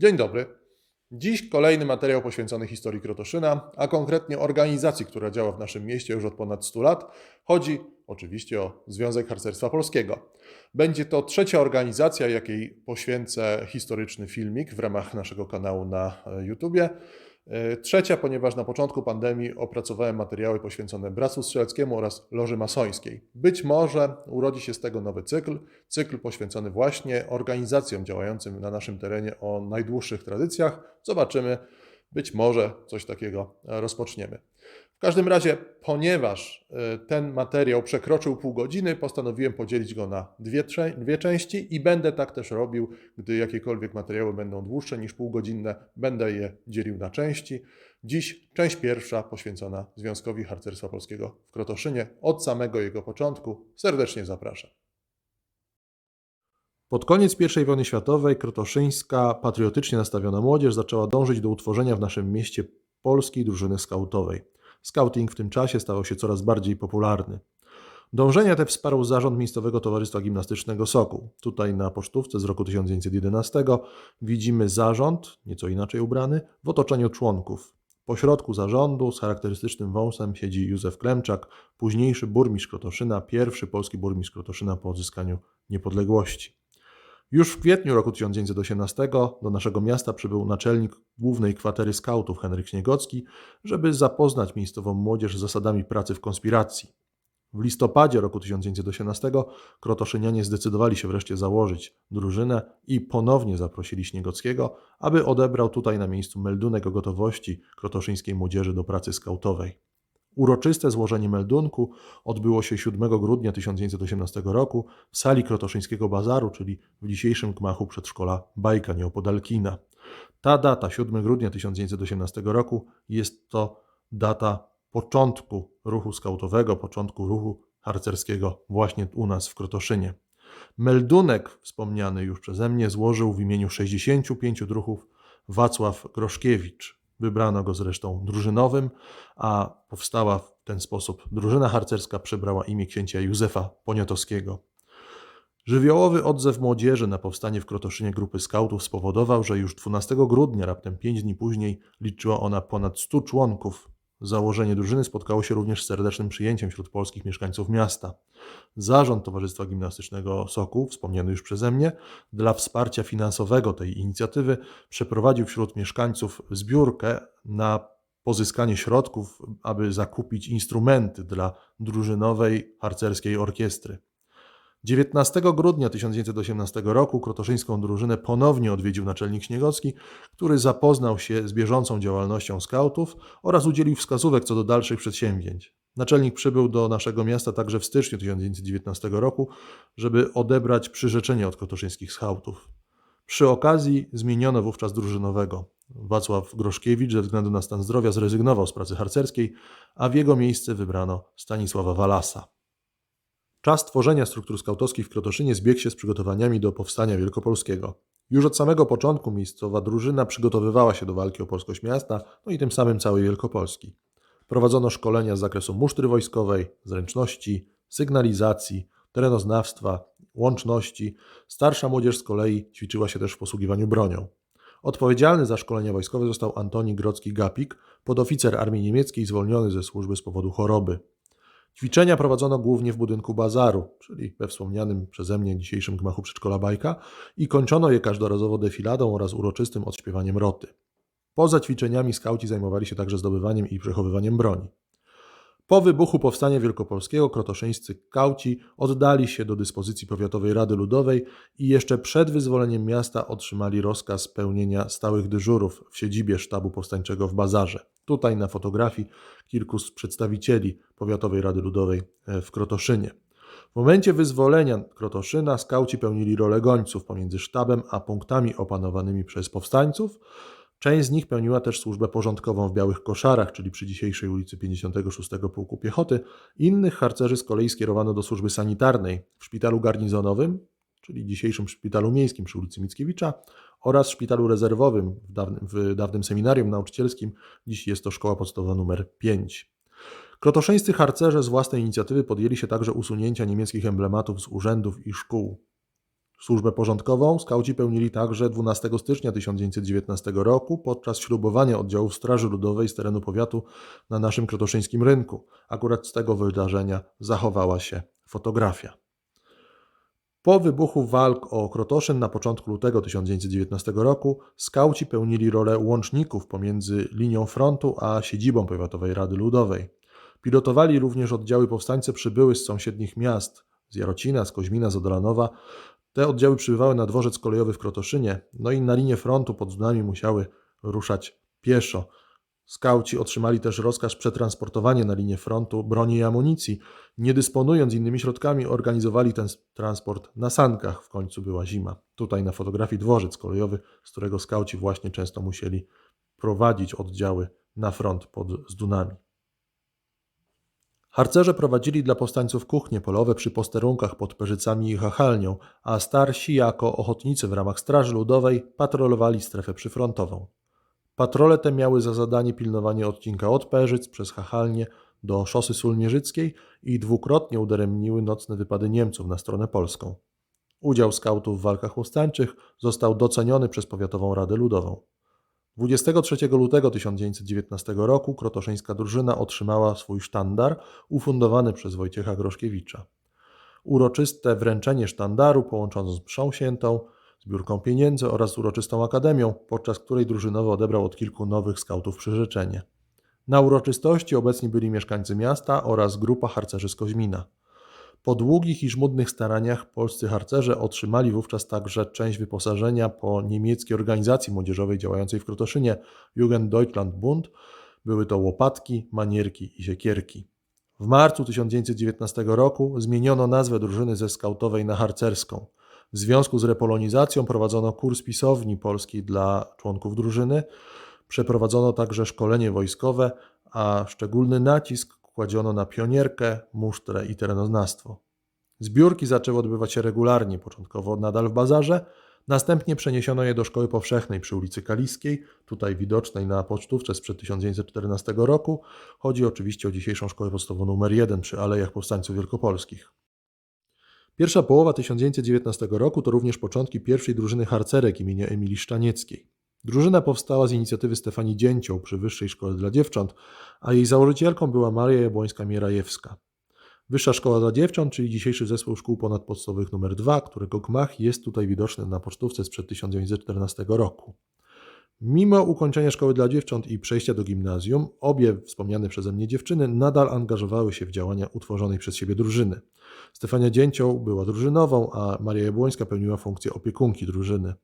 Dzień dobry. Dziś kolejny materiał poświęcony historii Krotoszyna, a konkretnie organizacji, która działa w naszym mieście już od ponad 100 lat. Chodzi oczywiście o Związek Harcerstwa Polskiego. Będzie to trzecia organizacja, jakiej poświęcę historyczny filmik w ramach naszego kanału na e, YouTubie. E, Trzecia, ponieważ na początku pandemii opracowałem materiały poświęcone Bractwu Strzeleckiemu oraz Loży Masońskiej. Być może urodzi się z tego nowy cykl, cykl poświęcony właśnie organizacjom działającym na naszym terenie o najdłuższych tradycjach. Zobaczymy, być może coś takiego rozpoczniemy. W każdym razie, ponieważ e, ten materiał przekroczył pół godziny, postanowiłem podzielić go na dwie, dwie części i będę tak też robił, gdy jakiekolwiek materiały będą dłuższe niż półgodzinne, będę je dzielił na części. Dziś część pierwsza poświęcona Związkowi Harcerstwa Polskiego w Krotoszynie. Od samego jego początku serdecznie zapraszam. Pod koniec I wojny światowej krotoszyńska, patriotycznie nastawiona młodzież zaczęła dążyć do utworzenia w naszym mieście polskiej drużyny skautowej. Skauting w tym czasie stawał się coraz bardziej popularny. Dążenia te wsparł zarząd Miejscowego Towarzystwa Gimnastycznego Sokół. Tutaj na pocztówce z roku 1911 widzimy zarząd, nieco inaczej ubrany, w otoczeniu członków. Po środku zarządu z charakterystycznym wąsem siedzi Józef Klemczak, późniejszy burmistrz Krotoszyna, pierwszy polski burmistrz Krotoszyna po odzyskaniu niepodległości. Już w kwietniu roku 1918 do naszego miasta przybył naczelnik głównej kwatery skautów Henryk Śniegocki, żeby zapoznać miejscową młodzież z zasadami pracy w konspiracji. W listopadzie roku 1918 krotoszynianie zdecydowali się wreszcie założyć drużynę i ponownie zaprosili Śniegockiego, aby odebrał tutaj na miejscu meldunek o gotowości krotoszyńskiej młodzieży do pracy skautowej. Uroczyste złożenie meldunku odbyło się 7 grudnia 1918 roku w sali Krotoszyńskiego Bazaru, czyli w dzisiejszym gmachu przedszkola Bajka nieopodal kina. Ta data, 7 grudnia 1918 roku, jest to data początku ruchu skautowego, początku ruchu harcerskiego właśnie u nas w Krotoszynie. Meldunek wspomniany już przeze mnie złożył w imieniu 65 druhów Wacław Groszkiewicz. Wybrano go zresztą drużynowym, a powstała w ten sposób drużyna harcerska przybrała imię księcia Józefa Poniatowskiego. Żywiołowy odzew młodzieży na powstanie w Krotoszynie grupy skautów spowodował, że już 12 grudnia, raptem 5 dni później, liczyła ona ponad 100 członków. Założenie drużyny spotkało się również z serdecznym przyjęciem wśród polskich mieszkańców miasta. Zarząd Towarzystwa Gimnastycznego Sokół, wspomniany już przeze mnie, dla wsparcia finansowego tej inicjatywy przeprowadził wśród mieszkańców zbiórkę na pozyskanie środków, aby zakupić instrumenty dla drużynowej harcerskiej orkiestry. 19 grudnia 1918 roku krotoszyńską drużynę ponownie odwiedził naczelnik Śniegocki, który zapoznał się z bieżącą działalnością skautów oraz udzielił wskazówek co do dalszych przedsięwzięć. Naczelnik przybył do naszego miasta także w styczniu 1919 roku, żeby odebrać przyrzeczenie od krotoszyńskich skautów. Przy okazji zmieniono wówczas drużynowego. Wacław Groszkiewicz ze względu na stan zdrowia zrezygnował z pracy harcerskiej, a w jego miejsce wybrano Stanisława Walasa. Czas tworzenia struktur skautowskich w Krotoszynie zbiegł się z przygotowaniami do powstania wielkopolskiego. Już od samego początku miejscowa drużyna przygotowywała się do walki o polskość miasta, no i tym samym całej Wielkopolski. Prowadzono szkolenia z zakresu musztry wojskowej, zręczności, sygnalizacji, terenoznawstwa, łączności. Starsza młodzież z kolei ćwiczyła się też w posługiwaniu bronią. Odpowiedzialny za szkolenia wojskowe został Antoni Grodzki-Gapik, podoficer armii niemieckiej zwolniony ze służby z powodu choroby. Ćwiczenia prowadzono głównie w budynku bazaru, czyli we wspomnianym przeze mnie dzisiejszym gmachu przedszkola Bajka i kończono je każdorazowo defiladą oraz uroczystym odśpiewaniem roty. Poza ćwiczeniami skauci zajmowali się także zdobywaniem i przechowywaniem broni. Po wybuchu Powstania Wielkopolskiego krotoszyńscy kauci oddali się do dyspozycji Powiatowej Rady Ludowej i jeszcze przed wyzwoleniem miasta otrzymali rozkaz pełnienia stałych dyżurów w siedzibie sztabu powstańczego w Bazarze. Tutaj na fotografii kilku z przedstawicieli Powiatowej Rady Ludowej e, w Krotoszynie. W momencie wyzwolenia Krotoszyna skauci pełnili rolę gońców pomiędzy sztabem a punktami opanowanymi przez powstańców. Część z nich pełniła też służbę porządkową w Białych Koszarach, czyli przy dzisiejszej ulicy 56 Pułku Piechoty. Innych harcerzy z kolei skierowano do służby sanitarnej w szpitalu garnizonowym, czyli dzisiejszym szpitalu miejskim przy ulicy Mickiewicza oraz szpitalu rezerwowym w dawnym, w dawnym seminarium nauczycielskim. Dziś jest to szkoła podstawowa numer 5. Krotoszyńscy harcerze z własnej inicjatywy podjęli się także usunięcia niemieckich emblematów z urzędów i szkół. Służbę porządkową skauci pełnili także 12 stycznia 1919 roku podczas ślubowania oddziałów Straży Ludowej z terenu powiatu na naszym krotoszyńskim rynku. Akurat z tego wydarzenia zachowała się fotografia. Po wybuchu walk o Krotoszyn na początku lutego 1919 roku skauci pełnili rolę łączników pomiędzy linią frontu a siedzibą Powiatowej Rady Ludowej. Pilotowali również oddziały powstańcze przybyły z sąsiednich miast, z Jarocina, z Koźmina, z Odolanowa. Te oddziały przybywały na dworzec kolejowy w Krotoszynie, no i na linię frontu pod Dunami musiały ruszać pieszo. Skauci otrzymali też rozkaz przetransportowania na linię frontu broni i amunicji. Nie dysponując innymi środkami, organizowali ten transport na sankach. W końcu była zima. Tutaj na fotografii dworzec kolejowy, z którego skauci właśnie często musieli prowadzić oddziały na front pod Zdunami. Harcerze prowadzili dla powstańców kuchnie polowe przy posterunkach pod Perzycami i Chachalnią, a starsi jako ochotnicy w ramach Straży Ludowej patrolowali strefę przyfrontową. Patrole te miały za zadanie pilnowanie odcinka od Perzyc przez Chachalnię do szosy sulmierzyckiej i dwukrotnie udaremniły nocne wypady Niemców na stronę polską. Udział skautów w walkach powstańczych został doceniony przez Powiatową Radę Ludową. 23 lutego 1919 roku krotoszyńska drużyna otrzymała swój sztandar ufundowany przez Wojciecha Groszkiewicza. Uroczyste wręczenie sztandaru połączono z mszą świętą, zbiórką pieniędzy oraz uroczystą akademią, podczas której drużynowy odebrał od kilku nowych skautów przyrzeczenie. Na uroczystości obecni byli mieszkańcy miasta oraz grupa harcerzy z Koźmina. Po długich i żmudnych staraniach polscy harcerze otrzymali wówczas także część wyposażenia po niemieckiej organizacji młodzieżowej działającej w Krotoszynie Jugend Deutschland Bund. Były to łopatki, manierki i siekierki. W marcu 1919 roku zmieniono nazwę drużyny ze skautowej na harcerską. W związku z repolonizacją prowadzono kurs pisowni polskiej dla członków drużyny. Przeprowadzono także szkolenie wojskowe, a szczególny nacisk kładziono na pionierkę, musztrę i terenoznawstwo. Zbiórki zaczęły odbywać się regularnie, początkowo nadal w bazarze, następnie przeniesiono je do szkoły powszechnej przy ulicy Kaliskiej, tutaj widocznej na pocztówce sprzed 1914 roku. Chodzi oczywiście o dzisiejszą szkołę podstawową nr 1 przy Alejach Powstańców Wielkopolskich. Pierwsza połowa 1919 roku to również początki pierwszej drużyny harcerek imienia Emilii Szczanieckiej. Drużyna powstała z inicjatywy Stefanii Dzięcioł przy Wyższej Szkole dla Dziewcząt, a jej założycielką była Maria Jabłońska-Mierajewska. Wyższa Szkoła dla Dziewcząt, czyli dzisiejszy zespół szkół ponadpodstawowych nr 2, którego gmach jest tutaj widoczny na pocztówce sprzed 1914 roku. Mimo ukończenia szkoły dla dziewcząt i przejścia do gimnazjum, obie wspomniane przeze mnie dziewczyny nadal angażowały się w działania utworzonej przez siebie drużyny. Stefania Dzięcioł była drużynową, a Maria Jabłońska pełniła funkcję opiekunki drużyny.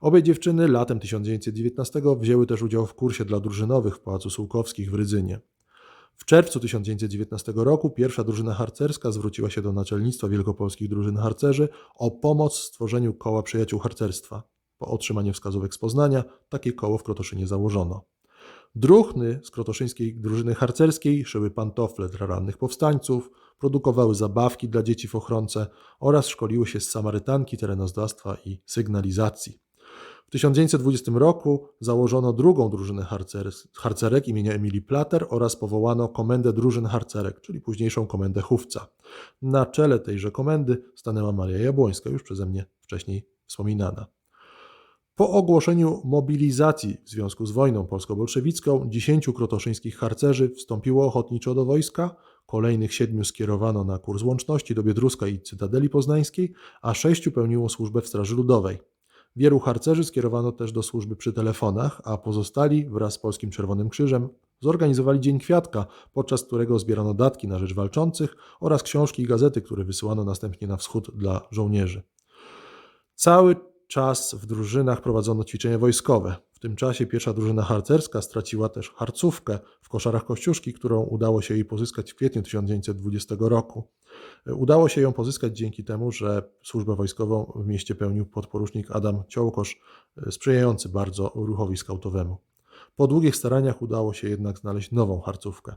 Obie dziewczyny latem 1919 wzięły też udział w kursie dla drużynowych w Pałacu Sułkowskich w Rydzynie. W czerwcu 1919 roku pierwsza drużyna harcerska zwróciła się do naczelnictwa wielkopolskich drużyn harcerzy o pomoc w stworzeniu koła przyjaciół harcerstwa. Po otrzymaniu wskazówek z Poznania takie koło w Krotoszynie założono. Druchny z krotoszyńskiej drużyny harcerskiej szyły pantofle dla rannych powstańców, produkowały zabawki dla dzieci w ochronce oraz szkoliły się z samarytanki, terenozdawstwa i sygnalizacji. W 1920 roku założono drugą drużynę harcerek imienia Emilii Plater oraz powołano komendę drużyn harcerek, czyli późniejszą komendę Chówca. Na czele tejże komendy stanęła Maria Jabłońska, już przeze mnie wcześniej wspominana. Po ogłoszeniu mobilizacji w związku z wojną polsko-bolszewicką, dziesięciu krotoszyńskich harcerzy wstąpiło ochotniczo do wojska, kolejnych siedmiu skierowano na kurs łączności do Biedruska i Cytadeli Poznańskiej, a sześciu pełniło służbę w Straży Ludowej. Wielu harcerzy skierowano też do służby przy telefonach, a pozostali wraz z Polskim Czerwonym Krzyżem zorganizowali Dzień Kwiatka, podczas którego zbierano datki na rzecz walczących oraz książki i gazety, które wysyłano następnie na wschód dla żołnierzy. Cały czas w drużynach prowadzono ćwiczenia wojskowe. W tym czasie pierwsza drużyna harcerska straciła też harcówkę w koszarach Kościuszki, którą udało się jej pozyskać w kwietniu 1920 roku. Udało się ją pozyskać dzięki temu, że służbę wojskową w mieście pełnił podporucznik Adam Ciołkosz, sprzyjający bardzo ruchowi skautowemu. Po długich staraniach udało się jednak znaleźć nową harcówkę.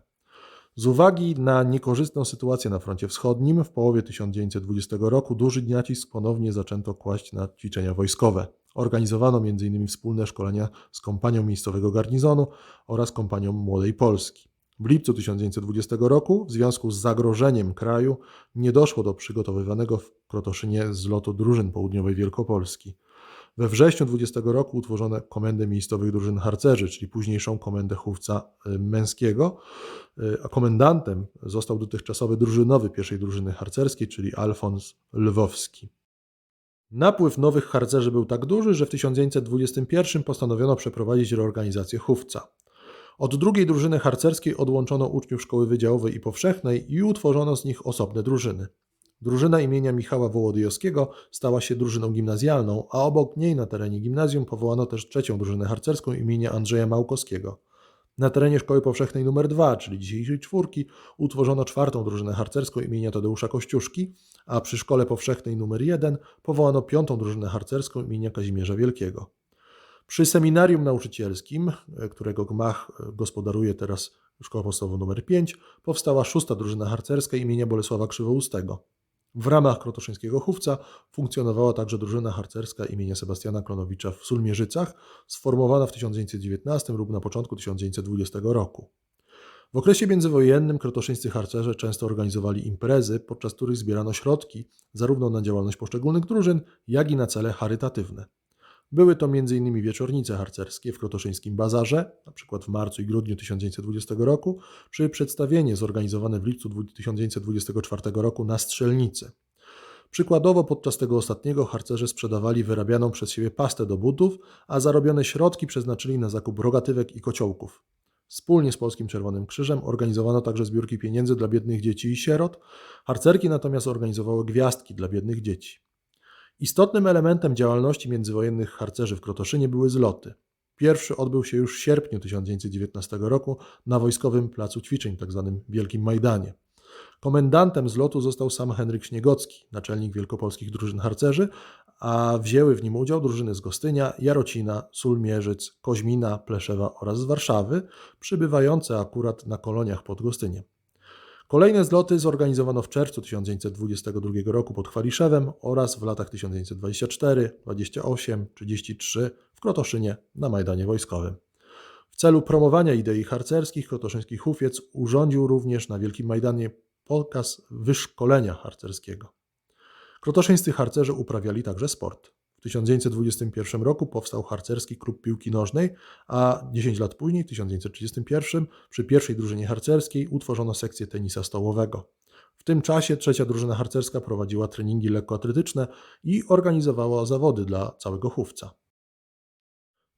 Z uwagi na niekorzystną sytuację na froncie wschodnim w połowie 1920 roku duży nacisk ponownie zaczęto kłaść na ćwiczenia wojskowe. Organizowano m.in. wspólne szkolenia z kompanią miejscowego garnizonu oraz kompanią Młodej Polski. W lipcu 1920 roku, w związku z zagrożeniem kraju, nie doszło do przygotowywanego w Krotoszynie zlotu drużyn południowej Wielkopolski. We wrześniu 20 roku utworzono Komendę Miejscowych Drużyn Harcerzy, czyli późniejszą Komendę Chówca y, Męskiego, y, a komendantem został dotychczasowy drużynowy pierwszej drużyny harcerskiej, czyli Alfons Lwowski. Napływ nowych harcerzy był tak duży, że w 1921 postanowiono przeprowadzić reorganizację Chówca. Od drugiej drużyny harcerskiej odłączono uczniów szkoły wydziałowej i powszechnej i utworzono z nich osobne drużyny. Drużyna imienia Michała Wołodyjowskiego stała się drużyną gimnazjalną, a obok niej na terenie gimnazjum powołano też trzecią drużynę harcerską imienia Andrzeja Małkowskiego. Na terenie Szkoły Powszechnej nr 2, czyli dzisiejszej czwórki, utworzono czwartą drużynę harcerską imienia Tadeusza Kościuszki, a przy Szkole Powszechnej nr 1 powołano piątą drużynę harcerską imienia Kazimierza Wielkiego. Przy seminarium nauczycielskim, którego gmach gospodaruje teraz Szkoła Podstawowa nr 5, powstała szósta drużyna harcerska imienia Bolesława Krzywoustego. W ramach krotoszyńskiego chówca funkcjonowała także drużyna harcerska imienia Sebastiana Klonowicza w Sulmierzycach, sformowana w 1919 lub na początku 1920 roku. W okresie międzywojennym krotoszyńscy harcerze często organizowali imprezy, podczas których zbierano środki zarówno na działalność poszczególnych drużyn, jak i na cele charytatywne. Były to m.in. wieczornice harcerskie w Krotoszyńskim Bazarze, np. w marcu i grudniu 1920 roku, czy przedstawienie zorganizowane w lipcu 1924 roku na Strzelnicy. Przykładowo podczas tego ostatniego harcerze sprzedawali wyrabianą przez siebie pastę do butów, a zarobione środki przeznaczyli na zakup rogatywek i kociołków. Wspólnie z Polskim Czerwonym Krzyżem organizowano także zbiórki pieniędzy dla biednych dzieci i sierot, harcerki natomiast organizowały gwiazdki dla biednych dzieci. Istotnym elementem działalności międzywojennych harcerzy w Krotoszynie były zloty. Pierwszy odbył się już w sierpniu 1919 roku na Wojskowym Placu Ćwiczeń, tzw. Tak Wielkim Majdanie. Komendantem zlotu został sam Henryk Śniegocki, naczelnik wielkopolskich drużyn harcerzy, a wzięły w nim udział drużyny z Gostynia, Jarocina, Sulmierzyc, Koźmina, Pleszewa oraz z Warszawy, przybywające akurat na koloniach pod Gostyniem. Kolejne zloty zorganizowano w czerwcu 1922 roku pod Chwaliszewem oraz w latach 1924, 28, 33 w Krotoszynie na Majdanie Wojskowym. W celu promowania idei harcerskich krotoszyński hufiec urządził również na Wielkim Majdanie pokaz wyszkolenia harcerskiego. Krotoszyńscy harcerze uprawiali także sport. W 1921 roku powstał harcerski klub piłki nożnej, a 10 lat później, w 1931, przy pierwszej drużynie harcerskiej utworzono sekcję tenisa stołowego. W tym czasie trzecia drużyna harcerska prowadziła treningi lekkoatletyczne i organizowała zawody dla całego chówca.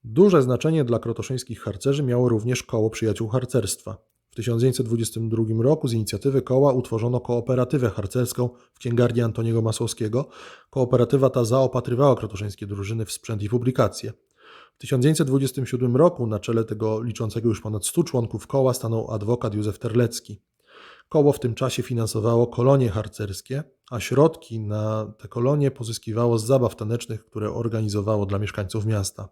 Duże znaczenie dla krotoszyńskich harcerzy miało również koło przyjaciół harcerstwa. W 1922 roku z inicjatywy koła utworzono kooperatywę harcerską w księgarni Antoniego Masłowskiego. Kooperatywa ta zaopatrywała krotoszyńskie drużyny w sprzęt i publikacje. W 1927 roku na czele tego liczącego już ponad 100 członków koła stanął adwokat Józef Terlecki. Koło w tym czasie finansowało kolonie harcerskie, a środki na te kolonie pozyskiwało z zabaw tanecznych, które organizowało dla mieszkańców miasta.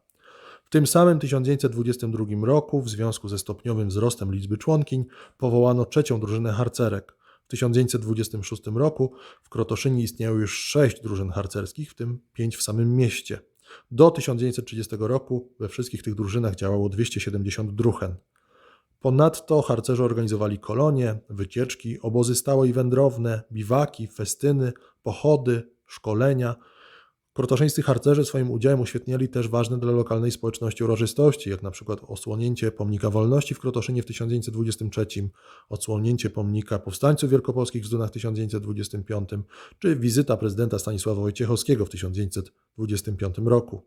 W tym samym 1922 roku, w związku ze stopniowym wzrostem liczby członkiń, powołano trzecią drużynę harcerek. W 1926 roku w Krotoszynie istniało już sześć drużyn harcerskich, w tym pięć w samym mieście. Do 1930 roku we wszystkich tych drużynach działało 270 druchen. Ponadto harcerze organizowali kolonie, wycieczki, obozy stałe i wędrowne, biwaki, festyny, pochody, szkolenia – Krotoszyńscy harcerze swoim udziałem uświetniali też ważne dla lokalnej społeczności uroczystości, jak na przykład osłonięcie pomnika wolności w Krotoszynie w 1923, odsłonięcie pomnika powstańców wielkopolskich w Zdunach w 1925, czy wizyta prezydenta Stanisława Wojciechowskiego w 1925 roku.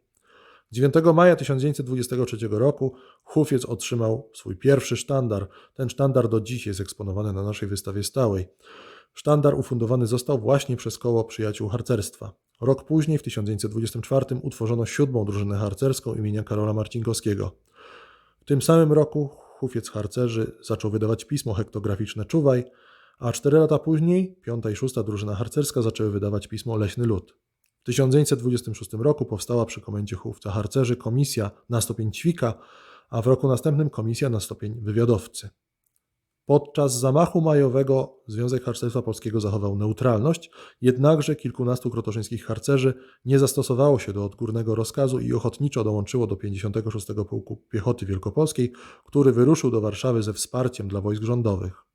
9 maja 1923 roku Hufiec otrzymał swój pierwszy sztandar. Ten sztandar do dziś jest eksponowany na naszej wystawie stałej. Sztandar ufundowany został właśnie przez koło przyjaciół harcerstwa. Rok później, w 1924, utworzono siódmą drużynę harcerską imienia Karola Marcinkowskiego. W tym samym roku hufiec harcerzy zaczął wydawać pismo hektograficzne Czuwaj, a cztery lata później piąta i szósta drużyna harcerska zaczęły wydawać pismo Leśny Lud. W 1926 roku powstała przy komendzie chówca harcerzy komisja na stopień ćwika, a w roku następnym komisja na stopień wywiadowcy. Podczas zamachu majowego Związek Harcerstwa Polskiego zachował neutralność, jednakże kilkunastu krotoszyńskich harcerzy nie zastosowało się do odgórnego rozkazu i ochotniczo dołączyło do 56. Pułku Piechoty Wielkopolskiej, który wyruszył do Warszawy ze wsparciem dla wojsk rządowych.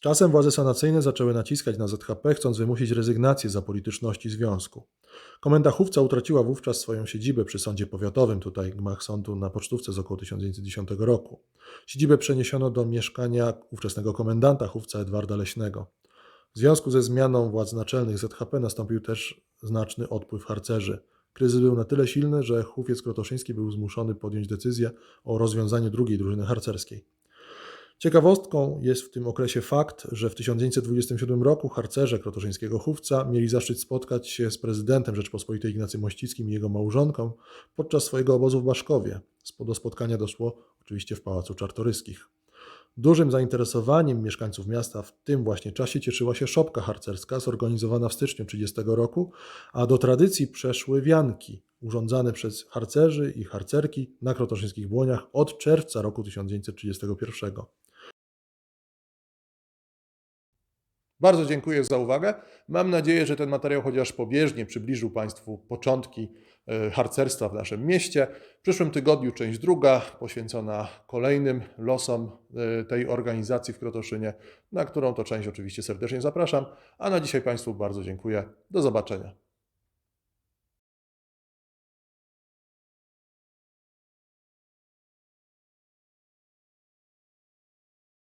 Czasem władze sanacyjne zaczęły naciskać na ZHP, chcąc wymusić rezygnację z apolityczności związku. Komenda Chówca utraciła wówczas swoją siedzibę przy sądzie powiatowym, tutaj gmach sądu na pocztówce z około 1910 roku. Siedzibę przeniesiono do mieszkania ówczesnego komendanta Chówca Edwarda Leśnego. W związku ze zmianą władz naczelnych ZHP nastąpił też znaczny odpływ harcerzy. Kryzys był na tyle silny, że Chówiec Krotoszyński był zmuszony podjąć decyzję o rozwiązaniu drugiej drużyny harcerskiej. Ciekawostką jest w tym okresie fakt, że w 1927 roku harcerze krotoszyńskiego chówca mieli zaszczyt spotkać się z prezydentem Rzeczpospolitej Ignacym Mościckim i jego małżonką podczas swojego obozu w Baszkowie. Do spotkania doszło oczywiście w Pałacu Czartoryskich. Dużym zainteresowaniem mieszkańców miasta w tym właśnie czasie cieszyła się szopka harcerska zorganizowana w styczniu 30 roku, a do tradycji przeszły wianki urządzane przez harcerzy i harcerki na krotoszyńskich błoniach od czerwca roku 1931. Bardzo dziękuję za uwagę. Mam nadzieję, że ten materiał chociaż pobieżnie przybliżył Państwu początki e, harcerstwa w naszym mieście. W przyszłym tygodniu część druga poświęcona kolejnym losom e, tej organizacji w Krotoszynie, na którą to część oczywiście serdecznie zapraszam. A na dzisiaj Państwu bardzo dziękuję. Do zobaczenia.